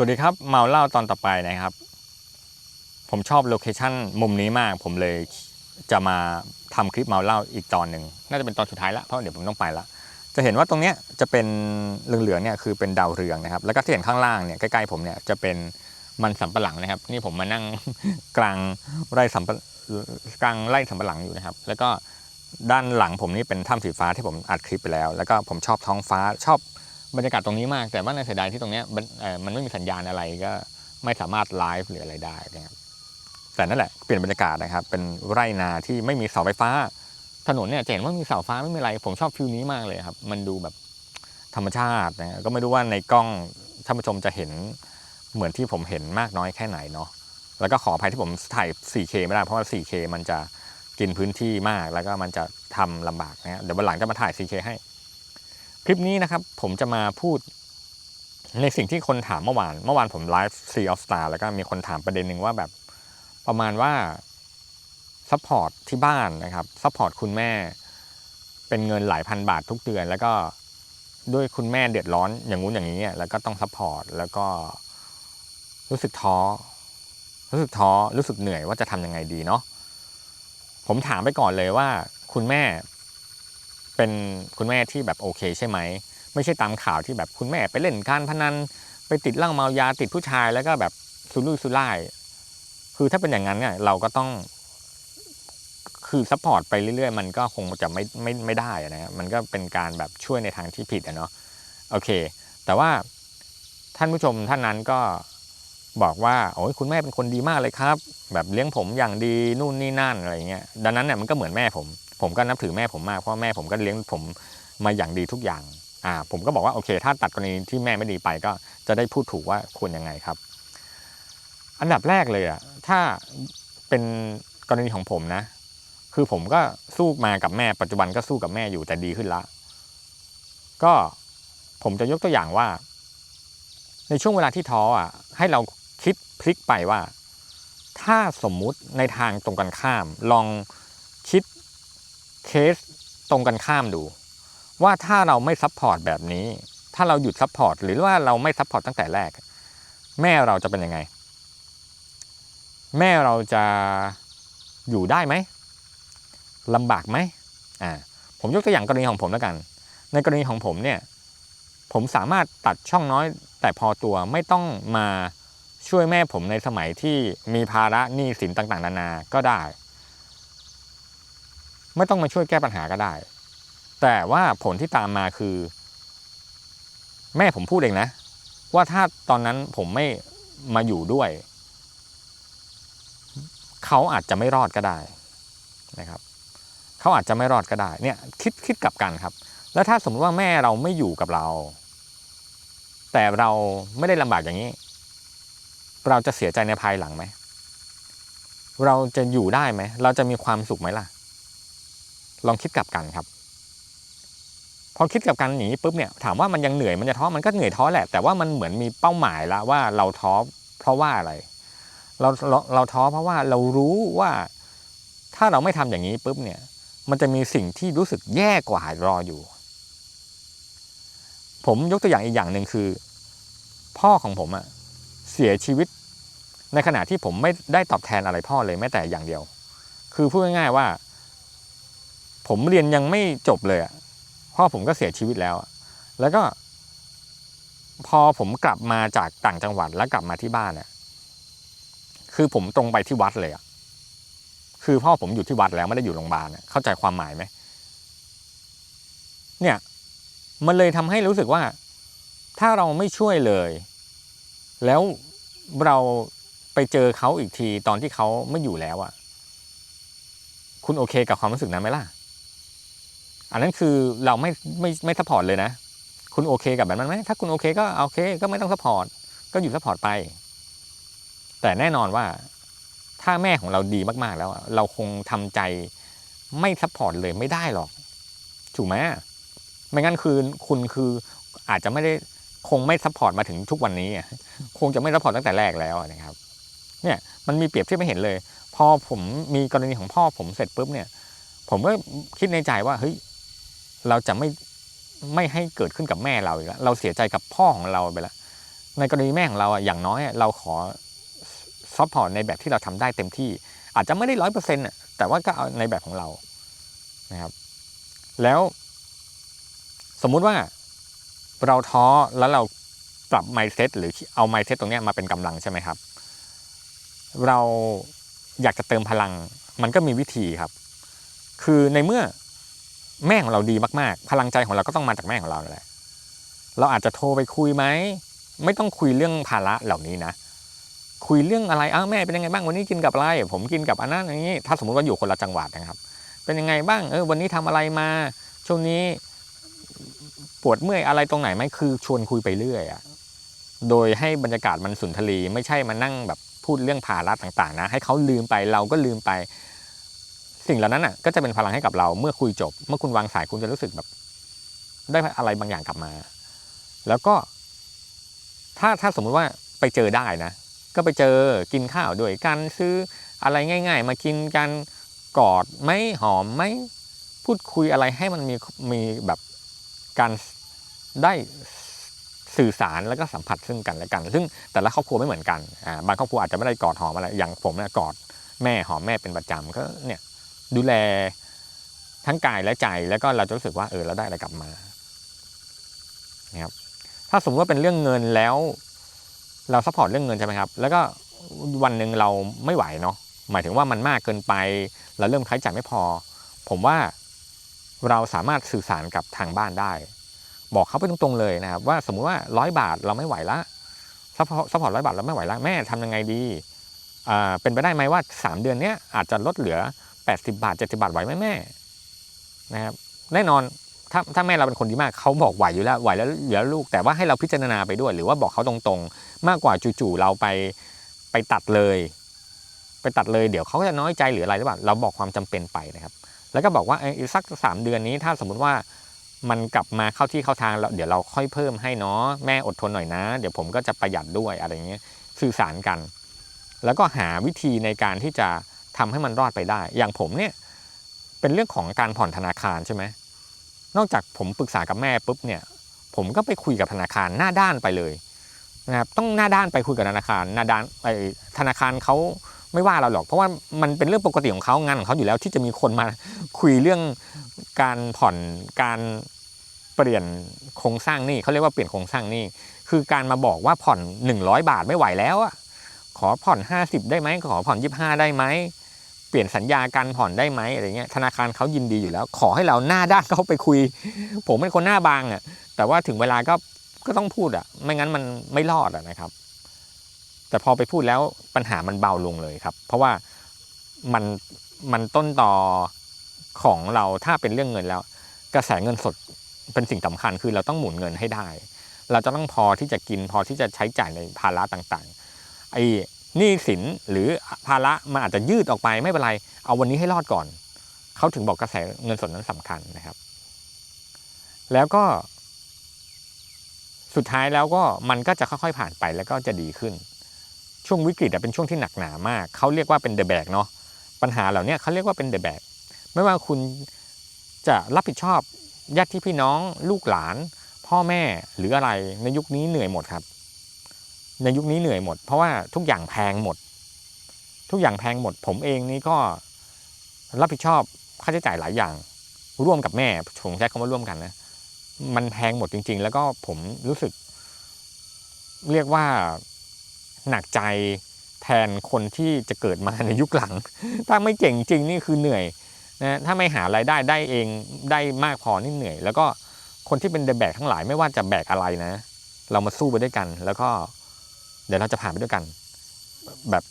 วัสดีครับเมาเล่าตอนต่อไปนะครับ ผมชอบโลเคชั่นมุมนี้มาก ผมเลยจะมาทำคลิปเมาเล่าอีกตอนหนึ่งน่าจะเป็นตอนสุดท้ายละเพราะเดี๋ยวผมต้องไปละจะเห็นว่าตรงเนี้ยจะเป็นเหลืองๆเนี่ยคือเป็นดาวเรืองนะครับ แล้วก็ที่เห็นข้างล่างเนี่ยใกล้ๆผมเนี่ยจะเป็นมันสำปะหลังนะครับ นี่ผมมานั่งกลางไร่สำปะกลางไร่สำปะหลังอยู่นะครับ แล้วก็ด้านหลังผมนี่เป็นถ้ำสีฟ้าที่ผมอัดคลิปไปแล้ว แล้วก็ผมชอบท้องฟ้าชอบ บรรยากาศตรงนี้มาก แต่ว่าในเสียดายที่ตรงนี้มันไม่มีสัญญาณอะไรก็ไม่สามารถไลฟ์หรืออะไรได้นะครับแต่นั่นแหละเปลี่ยนบรรยากาศนะครับ เป็นไร่นาที่ไม่มีเสาไฟฟ้า ถนนเนี่ยจะเห็นว่ามีเสาฟ้าไม่มีอะไร ผมชอบฟิลนี้มากเลยครับ มันดูแบบธรรมชาตินะก็ไม่รู้ว่าในกล้องท่านผู้ชมจะเห็นเหมือนที่ผมเห็นมากน้อยแค่ไหนเนาะแล้วก็ขออภัยที่ผมถ่าย 4K ไม่ได้เพราะว่า 4K มันจะกินพื้นที่มากแล้วก็มันจะทำลำบากนะฮะเดี๋ยววันหลังจะมาถ่าย 4K ให้ คลิปนี้นะครับผมจะมาพูดในสิ่งที่คนถามเมื่อวาน เมื่อวานผมไลฟ์ Sea of Star แล้วก็มีคนถามประเด็นหนึ่งว่าแบบประมาณว่าซัพพอร์ตที่บ้านนะครับซัพพอร์ตคุณแม่เป็นเงินหลายพันบาททุกเดือน แล้วก็ด้วยคุณแม่เดือดร้อนอย่างงู้นอย่างนี้แล้วก็ต้องซัพพอร์ตแล้วก็รู้สึกท้อรู้สึกท้อรู้สึกเหนื่อยว่าจะทำยังไงดีเนาะผมถามไปก่อนเลยว่า คุณแม่ เป็นคุณแม่ที่แบบโอเคใช่ไหม ไม่ใช่ตามข่าวที่แบบคุณแม่ไปเล่นการพนัน ไปติดเหล้าเมายาติดผู้ชายแล้วก็แบบสุรุ่ยสุร่าย คือถ้าเป็นอย่างนั้นเนี่ยเราก็ต้อง คือซัพพอร์ตไปเรื่อยๆ มันก็คงจะไม่ไม่ไม่ได้นะมันก็เป็นการแบบช่วยในทางที่ผิดอะเนาะโอเค แต่ว่าท่านผู้ชมท่านนั้นก็บอกว่าโอ้ยคุณแม่เป็นคนดีมากเลยครับ แบบเลี้ยงผมอย่างดีนู่นนี่นั่นอะไรเงี้ยดังนั้นเนี่ยมันก็เหมือนแม่ผม ผมก็นับถือแม่ผมมากเพราะแม่ผมก็เลี้ยงผมมาอย่างดีทุกอย่างอ่าผมก็บอกว่าโอเค ถ้าตัดกรณีที่แม่ไม่ดีไปก็จะได้พูดถูกว่าควรยังไงครับ อันดับแรกเลยอะถ้าเป็นกรณีของผมนะ คือผมก็สู้มากับแม่ปัจจุบันก็สู้กับแม่อยู่แต่ดีขึ้นละ ก็ผมจะยกตัวอย่างว่า ในช่วงเวลาที่ท้ออะ ให้เราคิดพลิกไปว่า ถ้าสมมุติในทางตรงกันข้าม ลองคิด เคสตรงกันข้ามดู ว่าถ้าเราไม่ซัพพอร์ตแบบนี้ ถ้าเราหยุดซัพพอร์ตหรือว่าเราไม่ซัพพอร์ตตั้งแต่แรก แม่เราจะเป็นยังไง แม่เราจะอยู่ได้ไหมลำบากไหมอ่าผมยกตัวอย่างกรณีของผมแล้วกัน ในกรณีของผมเนี่ยผมสามารถตัดช่องน้อยแต่พอตัวไม่ต้องมาช่วยแม่ผมในสมัยที่มีภาระหนี้สินต่างๆ นานาก็ได้ ไม่ต้องมาช่วยแก้ปัญหาก็ได้ แต่ว่าผลที่ตามมาคือ แม่ผมพูดเองนะ ว่าถ้าตอนนั้นผมไม่มาอยู่ด้วย เขาอาจจะไม่รอดก็ได้นะครับเขาอาจจะไม่รอดก็ได้เนี่ยคิดคิดกลับกันครับ แล้วถ้าสมมติว่าแม่เราไม่อยู่กับเรา แต่เราไม่ได้ลำบากอย่างนี้ เราจะเสียใจในภายหลังไหมเราจะอยู่ได้ไหม เราจะมีความสุขไหมล่ะ ลองคิดกลับกันครับ พอคิดกับการหนีปุ๊บเนี่ยถามว่ามันยังเหนื่อยมันจะท้อมันก็เหนื่อยท้อแหละ แต่ว่ามันเหมือนมีเป้าหมายแล้วว่าเราท้อเพราะว่าอะไร เราเราเราท้อเพราะว่าเรารู้ว่าถ้าเราไม่ทำอย่างนี้ปุ๊บเนี่ย มันจะมีสิ่งที่รู้สึกแย่กว่ารออยู่ ผมยกตัวอย่างอีกอย่างหนึ่งคือ พ่อของผมอะเสียชีวิต ในขณะที่ผมไม่ได้ตอบแทนอะไรพ่อเลยแม้แต่อย่างเดียว คือพูดง่ายๆว่า ผมเรียนยังไม่จบเลยอะพ่อผมก็เสียชีวิตแล้วอะแล้วก็ พอผมกลับมาจากต่างจังหวัดแล้วกลับมาที่บ้านเนี่ยคือผมตรงไปที่วัดเลยอะคือพ่อผมอยู่ที่วัดแล้วไม่ได้อยู่โรงพยาบาลอะเข้าใจความหมายไหมเนี่ย มันเลยทำให้รู้สึกว่า ถ้าเราไม่ช่วยเลย แล้วเราไปเจอเขาอีกทีตอนที่เขาไม่อยู่แล้วอะ คุณโอเคกับความรู้สึกนั้นไหมล่ะ อันนั้นคือเราไม่ไม่ไม่ซัพพอร์ตเลยนะ คุณโอเคกับแบบนั้นไหมถ้าคุณโอเคก็โอเค ก็ไม่ต้องซัพพอร์ตก็หยุดซัพพอร์ตไป แต่แน่นอนว่าถ้าแม่ของเราดีมากๆแล้ว เราคงทำใจไม่ซัพพอร์ตเลยไม่ได้หรอก ถูกไหมไม่งั้นคือคุณคืออาจจะไม่ได้คงไม่ซัพพอร์ตมาถึงทุกวันนี้คงจะไม่ซัพพอร์ตตั้งแต่แรกแล้วนะครับ เนี่ยมันมีเปรียบเทียบไม่เห็นเลย พอผมมีกรณีของพ่อผมเสร็จปุ๊บเนี่ย ผมก็คิดในใจว่าเฮ้ย เราจะไม่ไม่ให้เกิดขึ้นกับแม่เราอีกแล้วเราเสียใจกับพ่อของเราไปแล้วในกรณีแม่ของเราอะอย่างน้อยอะเราขอซัพพอร์ตในแบบที่เราทำได้เต็มที่ อาจจะไม่ได้ร้อยเปอร์เซ็นต์แต่ว่าก็เอาในแบบของเรานะครับ แล้วสมมุติว่าเราท้อแล้วเราปรับ mindset หรือเอา mindset ตรงเนี้ยมาเป็นกำลังใช่ไหมครับ เราอยากจะเติมพลังมันก็มีวิธีครับ คือในเมื่อ แม่ของเราดีมากๆ พลังใจของเราก็ต้องมาจากแม่ของเราแหละ เราอาจจะโทรไปคุยไหม ไม่ต้องคุยเรื่องภาระเหล่านี้นะ คุยเรื่องอะไรอ้าวแม่เป็นยังไงบ้างวันนี้กินกับอะไร ผมกินกับอันนั้นอย่างนี้ ถ้าสมมติว่าอยู่คนละจังหวัดนะครับ เป็นยังไงบ้างเออวันนี้ทำอะไรมา ช่วงนี้ปวดเมื่อยอะไรตรงไหนไหมคือชวนคุยไปเรื่อยอะโดยให้บรรยากาศมันสุนทรีย์ไม่ใช่มานั่งแบบพูดเรื่องภาระต่างๆนะ ให้เขาลืมไปเราก็ลืมไป สิ่งเหล่านั้นอะก็จะเป็นพลังให้กับเราเมื่อคุยจบ เมื่อคุณวางสายคุณจะรู้สึกแบบ ได้อะไรบางอย่างกลับมา แล้วก็ ถ้าถ้าสมมุติว่าไปเจอได้นะก็ไปเจอกินข้าวด้วยกันซื้ออะไรง่าย ๆ มากินกันกอดไหมหอมไหมพูดคุยอะไรให้มันมีมีแบบการได้สื่อสารแล้วก็สัมผัสซึ่งกันและกัน ซึ่งแต่ละครอบครัวไม่เหมือนกันอ่าบางครอบครัวอาจจะไม่ได้กอดหอมอะไรอย่างผมเนี่ยกอดแม่หอมแม่เป็นประจำก็เนี่ย ดูแลทั้งกายและใจแล้วก็เราจะรู้สึกว่าเออเราได้อะไรกลับมานะครับถ้าสมมติว่าเป็นเรื่องเงินแล้ว เราซัพพอร์ตเรื่องเงินใช่ไหมครับ แล้วก็วันหนึ่งเราไม่ไหวเนาะหมายถึงว่ามันมากเกินไป เราเริ่มใช้จ่ายไม่พอ ผมว่าเราสามารถสื่อสารกับทางบ้านได้ บอกเขาไปตรงๆเลยนะครับ ว่าสมมุติว่าร้อยบาทเราไม่ไหวละซัพพอร์ตร้อยบาทเราไม่ไหวละแม่ทำยังไงดีอ่าเป็นไปได้ไหมว่า 3 เดือนเนี้ยอาจจะลดเหลือ 80 บาท 70 บาทไหวไหมแม่นะครับแน่นอนถ้าถ้าแม่เราเป็นคนดีมากเขาบอกไหวอยู่แล้วไหวแล้วเหลือลูกแต่ว่าให้เราพิจารณาไปด้วย หรือว่าบอกเขาตรงๆ มากกว่าจู่ๆเราไปไปตัดเลย ไปตัดเลยเดี๋ยวเขาจะน้อยใจหรืออะไรหรือเปล่าเราบอกความจำเป็นไปนะครับ แล้วก็บอกว่าเอ้สักสามเดือนนี้ถ้าสมมุติว่ามันกลับมาเข้าที่เข้าทางแล้วเดี๋ยวเราค่อยเพิ่มให้เนาะแม่อดทนหน่อยนะ เดี๋ยวผมก็จะประหยัดด้วยอะไรเงี้ยสื่อสารกัน แล้วก็หาวิธีในการที่จะ ทำให้มันรอดไปได้ อย่างผมเนี่ยเป็นเรื่องของการผ่อนธนาคารใช่ไหมนอกจากผมปรึกษากับแม่ปุ๊บเนี่ยผมก็ไปคุยกับธนาคารหน้าด้านไปเลยนะครับต้องหน้าด้านไปคุยกับธนาคารหน้าด้านไอธนาคารเขาไม่ว่าเราหรอก เพราะว่ามันเป็นเรื่องปกติของเขางานของเขาอยู่แล้วที่จะมีคนมาคุยเรื่องการผ่อนการเปลี่ยนโครงสร้างนี่เขาเรียกว่าเปลี่ยนโครงสร้างนี่คือการมาบอกว่าผ่อน 100 บาทไม่ไหวแล้วอะขอผ่อน 50 ได้ไหมขอผ่อน 25 ได้ไหม เปลี่ยนสัญญาการผ่อนได้ไหมอะไรเงี้ยธนาคารเขายินดีอยู่แล้ว ขอให้เราหน้าด้านเขาไปคุย ผมเป็นคนหน้าบางอะแต่ว่าถึงเวลาก็ก็ต้องพูดอะไม่งั้นมันไม่รอดอะนะครับ แต่พอไปพูดแล้วปัญหามันเบาลงเลยครับ เพราะว่ามันมันต้นต่อของเราถ้าเป็นเรื่องเงินแล้ว กระแสเงินสดเป็นสิ่งสำคัญคือเราต้องหมุนเงินให้ได้ เราจะต้องพอที่จะกินพอที่จะใช้จ่ายในภาระต่างๆไอ้ หนี้สินหรือภาระมันอาจจะยืดออกไปไม่เป็นไร เอาวันนี้ให้รอดก่อน เขาถึงบอกกระแสเงินสดนั้นสำคัญนะครับ แล้วก็ สุดท้ายแล้วก็มันก็จะค่อยๆผ่านไปแล้วก็จะดีขึ้น ช่วงวิกฤตเป็นช่วงที่หนักหนามากเขาเรียกว่าเป็นเดอะแบกเนาะปัญหาเหล่านี้เขาเรียกว่าเป็นเดอะแบกไม่ว่าคุณจะรับผิดชอบญาติพี่น้องลูกหลาน พ่อแม่หรืออะไรในยุคนี้เหนื่อยหมดครับ ในยุคนี้เหนื่อยหมด เพราะว่าทุกอย่างแพงหมด ทุกอย่างแพงหมด ผมเองนี่ก็รับผิดชอบค่าใช้จ่ายหลายอย่าง ร่วมกับแม่ผมใช้คำว่าร่วมกันนะมันแพงหมดจริง ๆ แล้วก็ผมรู้สึก เรียกว่าหนักใจแทนคนที่จะเกิดมาในยุคหลัง ถ้าไม่เก่งจริงนี่คือเหนื่อยนะถ้าไม่หารายได้ได้เองได้มากพอนี่เหนื่อย แล้วก็คนที่เป็นเดอะแบกทั้งหลายไม่ว่าจะแบกอะไรนะ เรามาสู้ไปด้วยกัน แล้วก็ เดี๋ยวเราจะผ่านไปด้วยกัน แบบ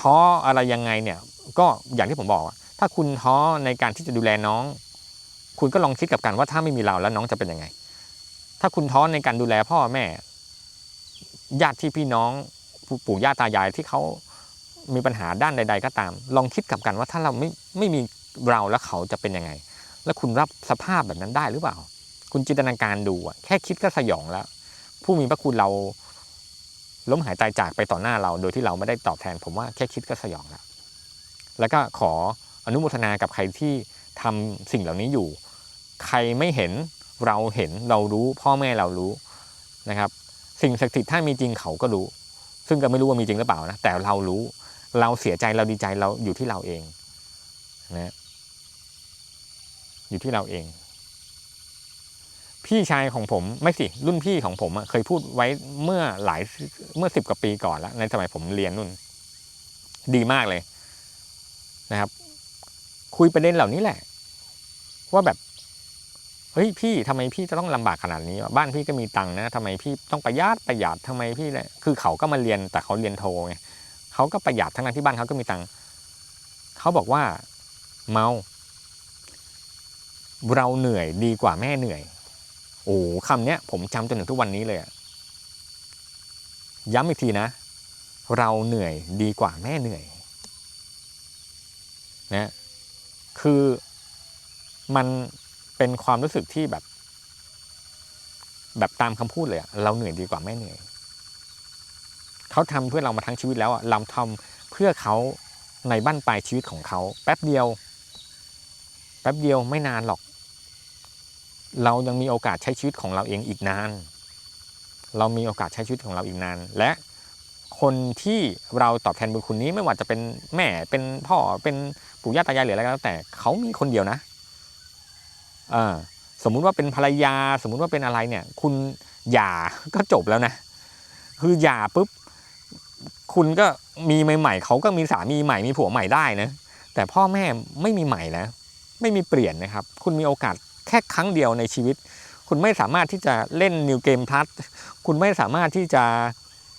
ท้ออะไรยังไงเนี่ย ก็อย่างที่ผมบอกอะถ้าคุณท้อในการที่จะดูแลน้อง คุณก็ลองคิดกับกันว่าถ้าไม่มีเราแล้วน้องจะเป็นยังไง ถ้าคุณท้อในการดูแลพ่อแม่ ญาติที่พี่น้องปู่ย่าตายายที่เขามีปัญหาด้านใด ๆ ก็ตาม ลองคิดกับกันว่าถ้าเราไม่ไม่มีเราแล้วเขาจะเป็นยังไง แล้วคุณรับสภาพแบบนั้นได้หรือเปล่า คุณจินตนาการดูอะแค่คิดก็สยองแล้ว ผู้มีพระคุณเรา ล้มหายตายจากไปต่อหน้าเรา โดยที่เราไม่ได้ตอบแทน ผมว่าแค่คิดก็สยองแล้วแล้วก็ขออนุโมทนากับใครที่ทำสิ่งเหล่านี้อยู่ ใครไม่เห็นเราเห็นเรารู้พ่อแม่เรารู้นะครับ สิ่งศักดิ์สิทธิ์ถ้ามีจริงเขาก็รู้ ซึ่งก็ไม่รู้ว่ามีจริงหรือเปล่านะแต่เรารู้เราเสียใจเราดีใจเราอยู่ที่เราเองนะอยู่ที่เราเอง พี่ชายของผมไม่สิรุ่นพี่ของผมเคยพูดไว้เมื่อหลายเมื่อสิบกว่าปีก่อนแล้วในสมัยผมเรียนนู่น ดีมากเลยนะครับ คุยประเด็นเหล่านี้แหละ ว่าแบบเฮ้ยพี่ทำไมพี่จะต้องลำบากขนาดนี้บ้านพี่ก็มีตังค์นะทำไมพี่ต้องประหยัดประหยัดทำไมพี่เนี่ยคือเขาก็มาเรียนแต่เขาเรียนโทไงเขาก็ประหยัดทั้งนั้นที่บ้านเขาก็มีตังค์เขาบอกว่าเมา เราเหนื่อยดีกว่าแม่เหนื่อย โอ้คำเนี้ยผมจำจนถึงทุกวันนี้เลยอะย้ำอีกทีนะ เราเหนื่อยดีกว่าแม่เหนื่อยนะคือมันเป็นความรู้สึกที่แบบ แบบตามคำพูดเลยอะเราเหนื่อยดีกว่าแม่เหนื่อยเขาทำเพื่อเรามาทั้งชีวิตแล้วอะเราทำเพื่อเขาในบ้านปลายชีวิตของเขา แป๊บเดียว แป๊บเดียวไม่นานหรอก เรายังมีโอกาสใช้ชีวิตของเราเองอีกนาน เรามีโอกาสใช้ชีวิตของเราอีกนาน และคนที่เราตอบแทนบุญคุณนี้ไม่ว่าจะเป็นแม่เป็นพ่อเป็นปู่ย่าตายายหรืออะไรก็แล้วแต่เขามีคนเดียวนะอ่าสมมุติว่าเป็นภรรยา สมมุติว่าเป็นอะไรเนี่ย คุณหย่าก็จบแล้วนะ คือหย่าปุ๊บคุณก็มีใหม่ๆเขาก็มีสามีใหม่มีผัวใหม่ได้นะแต่พ่อแม่ไม่มีใหม่นะไม่มีเปลี่ยนนะครับ คุณมีโอกาส แค่ครั้งเดียวในชีวิต คุณไม่สามารถที่จะเล่นนิวเกมพลัสคุณไม่สามารถที่จะ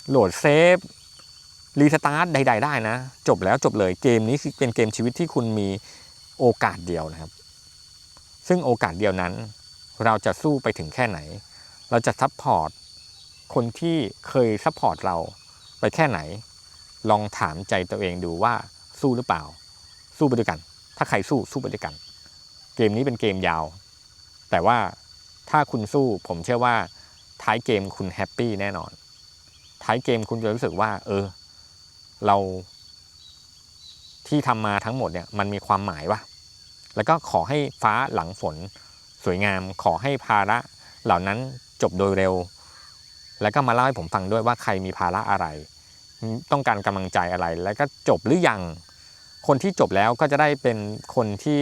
โหลดเซฟรีสตาร์ทใด ๆ ได้นะ จบแล้วจบเลยเกมนี้เป็นเกมชีวิตที่คุณมีโอกาสเดียวนะครับ ซึ่งโอกาสเดียวนั้น เราจะสู้ไปถึงแค่ไหน เราจะซัพพอร์ตคนที่เคยซัพพอร์ตเราไปแค่ไหน ลองถามใจตัวเองดูว่าสู้หรือเปล่า สู้ไปด้วยกัน ถ้าใครสู้สู้ไปด้วยกัน เกมนี้เป็นเกมยาว แต่ว่าถ้าคุณสู้ผมเชื่อว่าท้ายเกมคุณแฮปปี้แน่นอน ท้ายเกมคุณจะรู้สึกว่า เออ เราที่ทำมาทั้งหมดเนี่ยมันมีความหมายวะแล้วก็ขอให้ฟ้าหลังฝนสวยงาม ขอให้ภาระเหล่านั้นจบโดยเร็ว แล้วก็มาเล่าให้ผมฟังด้วยว่าใครมีภาระอะไร ต้องการกำลังใจอะไร แล้วก็จบหรือยัง คนที่จบแล้วก็จะได้เป็นคนที่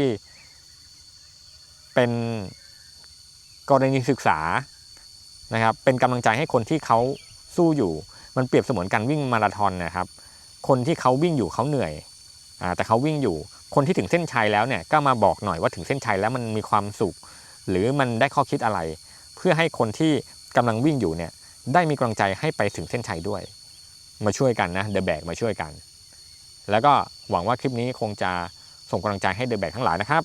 เป็น กรณีศึกษานะครับเป็นกำลังใจให้คนที่เขาสู้อยู่ มันเปรียบเสมือนการวิ่งมาราธอนนะครับ คนที่เขาวิ่งอยู่เขาเหนื่อยอแต่เขาวิ่งอยู่คนที่ถึงเส้นชัยแล้วเนี่ยก็มาบอกหน่อยว่าถึงเส้นชัยแล้วมันมีความสุข หรือมันได้ข้อคิดอะไร เพื่อให้คนที่กำลังวิ่งอยู่เนี่ยได้มีกำลังใจให้ไปถึงเส้นชัยด้วย มาช่วยกันนะเดอะแบกมาช่วยกัน แล้วก็หวังว่าคลิปนี้คงจะส่งกำลังใจให้เดอะแบกทั้งหลายนะครับ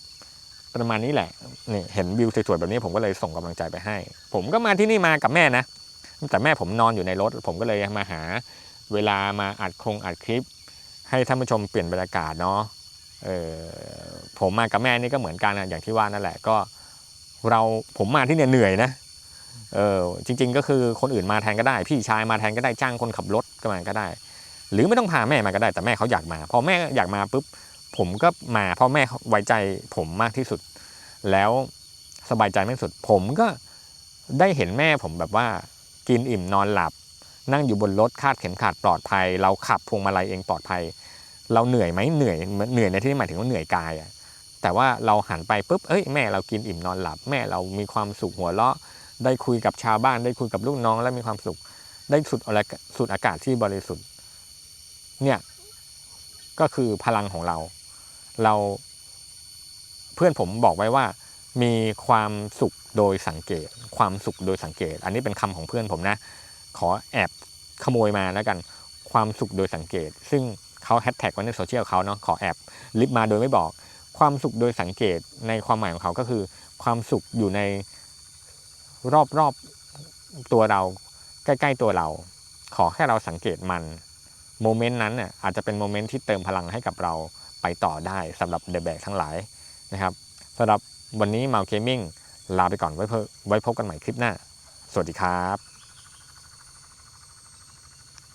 ประมาณนี้แหละนี่เห็นวิวสวยๆแบบนี้ผมก็เลยส่งกำลังใจไปให้ ผมก็มาที่นี่มากับแม่นะ แต่แม่ผมนอนอยู่ในรถ ผมก็เลยมาหาเวลามาอัดครงอัดคลิป ให้ท่านผู้ชมเปลี่ยนบรรยากาศเนาะเออผมมากับแม่นี่ก็เหมือนกันนะอย่างที่ว่านั่นแหละก็เราผมมาที่เนี่ยเหนื่อยนะเออจริง ๆ ก็คือคนอื่นมาแทนก็ได้ พี่ชายมาแทนก็ได้จ้างคนขับรถก็มาก็ได้ หรือไม่ต้องพาแม่มาก็ได้แต่แม่เขาอยากมา พอแม่อยากมาปุ๊บ ผมก็มาเพราะแม่ไว้ใจผมมากที่สุด แล้วสบายใจมากที่สุด ผมก็ได้เห็นแม่ผมแบบว่ากินอิ่มนอนหลับ นั่งอยู่บนรถคาดเข็มขัดปลอดภัย เราขับพวงมาลัยเองปลอดภัย เราเหนื่อยไหมเหนื่อยเหนื่อยในที่นี้หมายถึงว่าเหนื่อยกายอะแต่ว่าเราหันไปปุ๊บเอ้ยแม่เรากินอิ่มนอนหลับ แม่เรามีความสุขหัวเราะ ได้คุยกับชาวบ้าน ได้คุยกับลูกน้อง และมีความสุข ได้สุดอะไรสุดอากาศที่บริสุทธิ์ เนี่ยก็คือพลังของเรา เราเพื่อนผมบอกไว้ว่า มีความสุขโดยสังเกต ความสุขโดยสังเกต อันนี้เป็นคำของเพื่อนผมนะ ขอแอบขโมยมาแล้วกันความสุขโดยสังเกต ซึ่งเขาแฮชแท็กไว้ในโซเชียลเขาเนาะขอแอบลิฟต์มาโดยไม่บอก ความสุขโดยสังเกตในความหมายของเขาก็คือ ความสุขอยู่ในรอบๆตัวเราใกล้ๆตัวเรา ขอแค่เราสังเกตมันโมเมนต์นั้นน่ยอาจจะเป็นโมเมนต์ที่เติมพลังให้กับเรา ไปต่อได้สำหรับเดอะแบกทั้งหลายนะครับสำหรับวันนี้มาเคมิ่งลาไปก่อนไว้เพไว้พบกันใหม่คลิปหน้า สวัสดีครับ